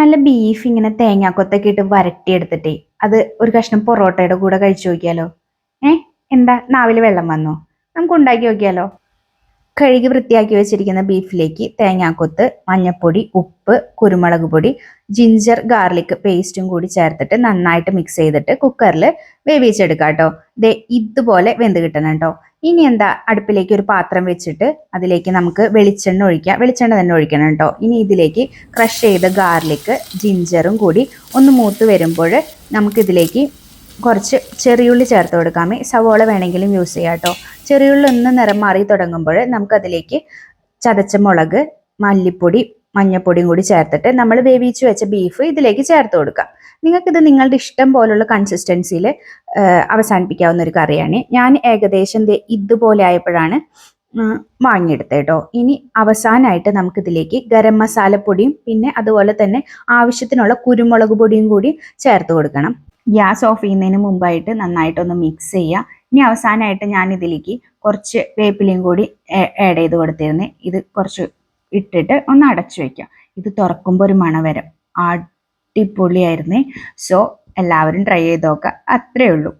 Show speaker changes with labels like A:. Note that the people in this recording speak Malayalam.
A: നല്ല ബീഫ് ഇങ്ങനെ തേങ്ങാക്കൊത്തൊക്കെ ഇട്ട് വരട്ടിയെടുത്തിട്ടേ അത് ഒരു കഷ്ണം പൊറോട്ടയുടെ കൂടെ കഴിച്ചു നോക്കിയാലോ? ഏ? എന്താ? നാവിൽ വെള്ളം വന്നോ? നമുക്ക് ഉണ്ടാക്കി നോക്കിയാലോ? കഴുകി വൃത്തിയാക്കി വെച്ചിരിക്കുന്ന ബീഫിലേക്ക് തേങ്ങാക്കൊത്ത് മഞ്ഞപ്പൊടി ഉപ്പ് കുരുമുളക് പൊടി ജിഞ്ചർ ഗാർലിക് പേസ്റ്റും കൂടി ചേർത്തിട്ട് നന്നായിട്ട് മിക്സ് ചെയ്തിട്ട് കുക്കറിൽ വേവിച്ചെടുക്കാം കേട്ടോ. ദേ ഇതുപോലെ വെന്ത് കിട്ടണം കേട്ടോ. ഇനി എന്താ അടുപ്പിലേക്ക് ഒരു പാത്രം വെച്ചിട്ട് അതിലേക്ക് നമുക്ക് വെളിച്ചെണ്ണ ഒഴിക്കാം. വെളിച്ചെണ്ണ തന്നെ ഒഴിക്കണം കേട്ടോ. ഇനി ഇതിലേക്ക് ക്രഷ് ചെയ്ത ഗാർലിക് ജിഞ്ചറും കൂടി ഒന്ന് മൂത്ത് വരുമ്പോൾ നമുക്കിതിലേക്ക് കുറച്ച് ചെറിയുള്ളി ചേർത്ത് കൊടുക്കാമേ സവോള വേണമെങ്കിലും യൂസ് ചെയ്യാം കേട്ടോ ചെറിയുള്ളി ഒന്ന് നിറം മാറി തുടങ്ങുമ്പോൾ നമുക്കതിലേക്ക് ചതച്ച മുളക് മല്ലിപ്പൊടി മഞ്ഞപ്പൊടിയും കൂടി ചേർത്തിട്ട് നമ്മൾ വേവിച്ച് വെച്ച ബീഫ് ഇതിലേക്ക് ചേർത്ത് കൊടുക്കാം. നിങ്ങൾക്കിത് നിങ്ങളുടെ ഇഷ്ടം പോലുള്ള കൺസിസ്റ്റൻസിയിൽ അവസാനിപ്പിക്കാവുന്ന ഒരു കറിയാണ്. ഞാൻ ഏകദേശം ഇതുപോലെ ആയപ്പോഴാണ് വാങ്ങിയെടുത്തത് കേട്ടോ ഇനി അവസാനമായിട്ട് നമുക്കിതിലേക്ക് ഗരം മസാലപ്പൊടിയും പിന്നെ അതുപോലെ തന്നെ ആവശ്യത്തിനുള്ള കുരുമുളക് പൊടിയും കൂടി ചേർത്ത് കൊടുക്കണം. ഗ്യാസ് ഓഫ് ചെയ്യുന്നതിന് മുമ്പായിട്ട് നന്നായിട്ടൊന്ന് മിക്സ് ചെയ്യുക. ഇനി അവസാനമായിട്ട് ഞാൻ ഇതിലേക്ക് കുറച്ച് വേപ്പിലയും കൂടി ആഡ് ചെയ്ത് കൊടുത്തിരുന്നു. ഇത് കുറച്ച് ഇട്ടിട്ട് ഒന്ന് അടച്ചു വെക്കാം ഇത് തുറക്കുമ്പോൾ ഒരു മണവരം. അടിപൊളിയായിരുന്നേ. സോ എല്ലാവരും ട്രൈ ചെയ്ത് നോക്കുക. അത്രയേ ഉള്ളൂ.